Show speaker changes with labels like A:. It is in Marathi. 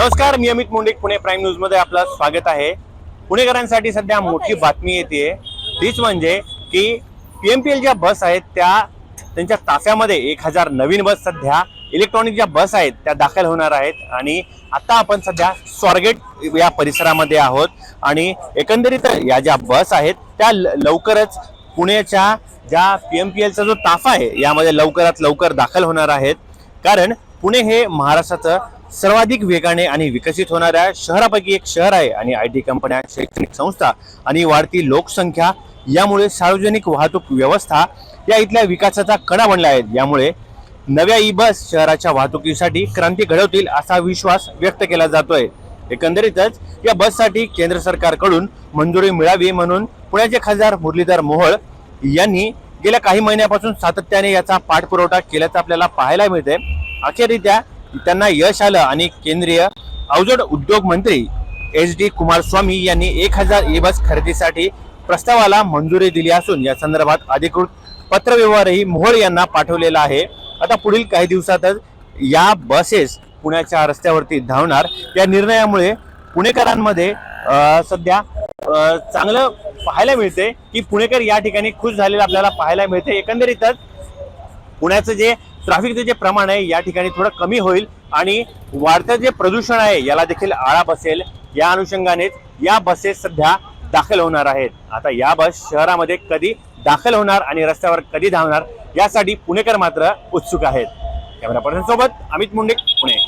A: नमस्कार मी अमित मुंडे पुणे प्राईम न्यूजमध्ये आपलं स्वागत आहे. पुणेकरांसाठी सध्या मोठी बातमी येते तीच म्हणजे की पीएमपीएल ज्या बस आहेत त्या त्यांच्या ताफ्यामध्ये एक हजार नवीन बस सध्या इलेक्ट्रॉनिक ज्या बस आहेत त्या दाखल होणार आहेत. आणि आता आपण सध्या स्वारगेट या परिसरामध्ये आहोत. आणि एकंदरीत या ज्या बस आहेत त्या लवकरच पुण्याच्या ज्या पीएमपीएलचा जो ताफा आहे यामध्ये लवकरात लवकर दाखल होणार आहेत. कारण पुणे हे महाराष्ट्राचं सर्वाधिक वेगाने आणि विकसित होणाऱ्या शहरापैकी एक शहर आहे आणि आय टी कंपन्या शैक्षणिक संस्था आणि वाढती लोकसंख्या यामुळे सार्वजनिक वाहतूक व्यवस्था या इथल्या विकासाचा कणा बनला आहे यामुळे नव्या ई बस शहराच्या वाहतुकीसाठी क्रांती घडवतील असा विश्वास व्यक्त केला जातोय. एकंदरीतच या बससाठी केंद्र सरकारकडून मंजुरी मिळावी म्हणून पुण्याचे खासदार मुरलीधर मोहोळ यांनी गेल्या काही महिन्यापासून सातत्याने याचा पाठपुरवठा केल्याचं आपल्याला पाहायला मिळते अखेरित्या त्यांना यश आलं आणि केंद्रीय अवजड उद्योग मंत्री एच डी कुमारस्वामी यांनी एक हजार ई बस खरेदीसाठी प्रस्तावाला मंजुरी दिली असून या संदर्भात अधिकृत पत्रव्यवहारही मोहोळ यांना पाठवलेला आहे. आता पुढील काही दिवसातच या बसेस पुण्याच्या रस्त्यावरती धावणार. या निर्णयामुळे पुणेकरांमध्ये सध्या चांगलं पाहायला मिळते की पुणेकर या ठिकाणी खुश झालेलं आपल्याला पाहायला मिळते. एकंदरीतच पुण्याचं जे ट्रॅफिकचं जे प्रमाण आहे या ठिकाणी थोडं कमी होईल आणि वाढतं जे प्रदूषण आहे याला देखील आळा बसेल. या अनुषंगानेच या बसेस सध्या दाखल होणार आहेत. आता या बस शहरामध्ये कधी दाखल होणार आणि रस्त्यावर कधी धावणार यासाठी पुणेकर मात्र उत्सुक आहेत. कॅमेरा पर्सन सोबत अमित मुंडे पुणे.